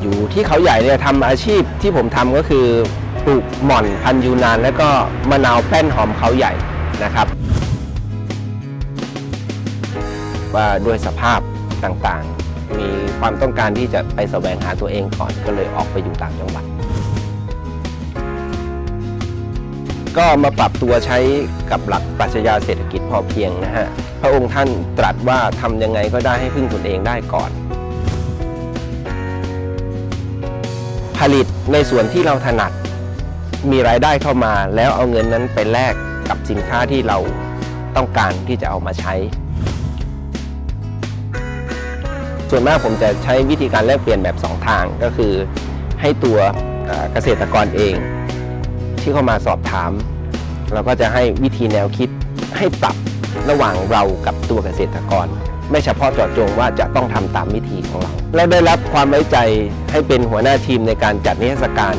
อยู่ที่เขาใหญ่เนี่ยทำอาชีพที่ผมทำก็คือปลูกหม่อนพันยูนาน แล้วก็มะนาวแป้นหอมเขาใหญ่นะครับว่าด้วยสภาพต่างๆ มีความต้องการที่จะไปแสวงหาตัวเองก่อนก็เลยออกไปอยู่ต่างจังหวัด ก็มาปรับตัวใช้กับหลักปรัชญาเศรษฐกิจพอเพียงนะฮะ พระองค์ท่านตรัสว่าทำยังไงก็ได้ให้พึ่งตนเองได้ก่อน ผลิตในส่วนที่เราถนัด มีรายได้เข้ามา แล้วเอาเงินนั้นไปแลกกับสินค้าที่เราต้องการที่จะเอามาใช้ ส่วนมากผมจะใช้วิธีการแลกเปลี่ยนแบบ 2 ทางก็คือ ให้ตัวเอ่อเกษตรกรเอง ที่เข้ามาสอบถาม เราก็จะให้วิธีแนวคิดให้ปรับระหว่างเรากับตัวเกษตรกร ไม่เฉพาะเจาะจงว่าจะต้องทำตามวิธีของเรา และได้รับความไว้ใจให้เป็นหัวหน้าทีมในการจัดนิทรรศการ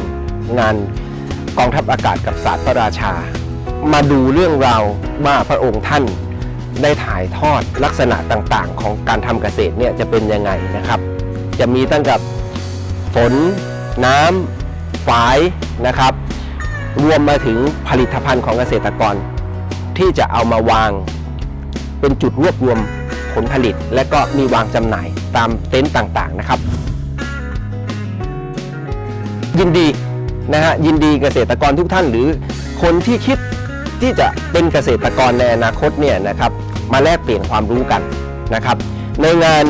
งานกองทัพอากาศกับศาสตร์พระราชา มาดูเรื่องราวว่าพระองค์ท่านได้ถ่ายทอดลักษณะต่างๆ ของการทำเกษตรเนี่ยจะเป็นยังไงนะครับ จะมีตั้งกับฝน น้ำฝายนะครับ รวมมาถึงผลิตภัณฑ์ของเกษตรกร ที่จะเอามาวาง เป็นจุดรวบรวม ผลผลิต และก็มีวางจำหน่ายตามเต็นท์ต่างๆนะครับ ยินดีนะฮะยินดีเกษตรกรทุกท่านหรือคนที่คิดที่จะเป็นเกษตรกรในอนาคตเนี่ยนะครับ มาแลกเปลี่ยนความรู้กันนะครับ ในงาน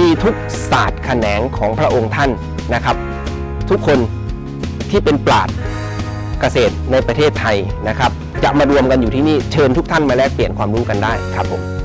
มีทุกศาสตร์แขนงของพระองค์ท่านนะครับ ทุกคนที่เป็นปราดเกษตรในประเทศไทยนะครับ จะมารวมกันอยู่ที่นี่เชิญทุกท่านมาแลกเปลี่ยนความรู้กันได้ครับผม